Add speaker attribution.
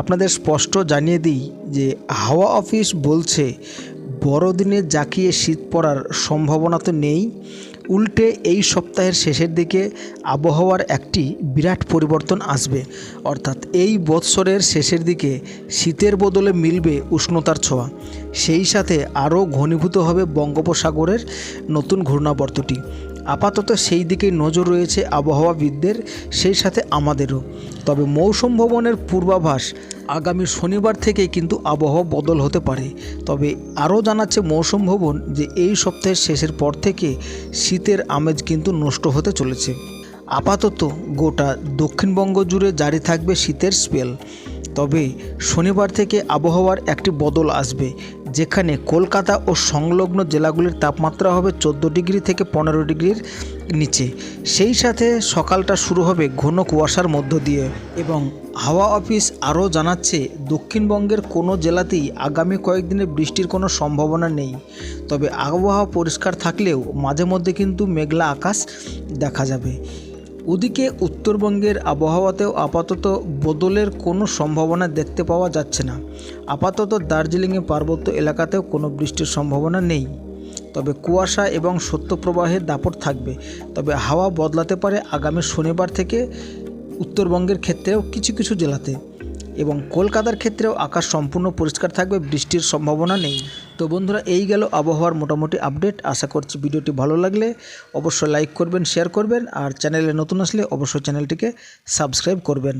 Speaker 1: আপনাদের স্পষ্ট জানিয়ে দিই যে হাওয়া অফিস বলছে, বড়দিনে জাকিয়ে শীত পড়ার সম্ভাবনা তো নেই। উল্টে এই সপ্তাহের শেষের দিকে আবহাওয়ার একটি বিরাট পরিবর্তন আসবে। অর্থাৎ এই বৎসরের শেষের দিকে শীতের বদলে মিলবে উষ্ণতার ছোঁয়া। সেই সাথে আরও ঘনীভূত হবে বঙ্গোপসাগরের নতুন ঘূর্ণাবর্তটি। আপাতত সেই দিকেই নজর রয়েছে আবহাওয়াবিদদের, সেই সাথে আমাদেরও। তবে মৌসুম ভবনের পূর্বাভাস আগামী শনিবার থেকে কিন্তু আবহাওয়া বদল হতে পারে। তবে আরও জানাচ্ছে মৌসুম ভবন যে এই সপ্তাহের শেষের পর থেকে শীতের আমেজ কিন্তু নষ্ট হতে চলেছে। আপাতত গোটা দক্ষিণবঙ্গ জুড়ে জারি থাকবে শীতের স্পেল। তবে শনিবার থেকে আবহাওয়ার একটি বদল আসবে, যেখানে কলকাতা ও সংলগ্ন জেলাগুলির তাপমাত্রা হবে চোদ্দ ডিগ্রি থেকে পনেরো ডিগ্রির নিচে। সেই সাথে সকালটা শুরু হবে ঘন কুয়াশার মধ্য দিয়ে এবং হাওয়া অফিস আরও জানাচ্ছে দক্ষিণবঙ্গের কোনো জেলাতেই আগামী কয়েকদিনে বৃষ্টির কোনো সম্ভাবনা নেই। তবে আবহাওয়া পরিষ্কার থাকলেও মাঝে মধ্যে কিন্তু মেঘলা আকাশ দেখা যাবে। ওদিকে উত্তরবঙ্গের আবহাওয়াতেও আপাতত বদলের কোনো সম্ভাবনা দেখতে পাওয়া যাচ্ছে না। আপাতত দার্জিলিংয়ে পার্বত্য এলাকাতেও কোনো বৃষ্টির সম্ভাবনা নেই। তবে কুয়াশা এবং সত্যপ্রবাহের দাপট থাকবে। তবে হাওয়া বদলাতে পারে আগামী শনিবার থেকে উত্তরবঙ্গের ক্ষেত্রেও কিছু কিছু জেলাতে। এবং কলকাতার ক্ষেত্রেও আকাশ সম্পূর্ণ পরিষ্কার থাকবে, বৃষ্টির সম্ভাবনা নেই। তো বন্ধুরা, এই গেল আবহাওয়ার মোটামুটি আপডেট। আশা করছি ভিডিওটি ভালো লাগলে অবশ্যই লাইক করবেন, শেয়ার করবেন, আর চ্যানেলে নতুন আসলে অবশ্যই চ্যানেলটিকে সাবস্ক্রাইব করবেন।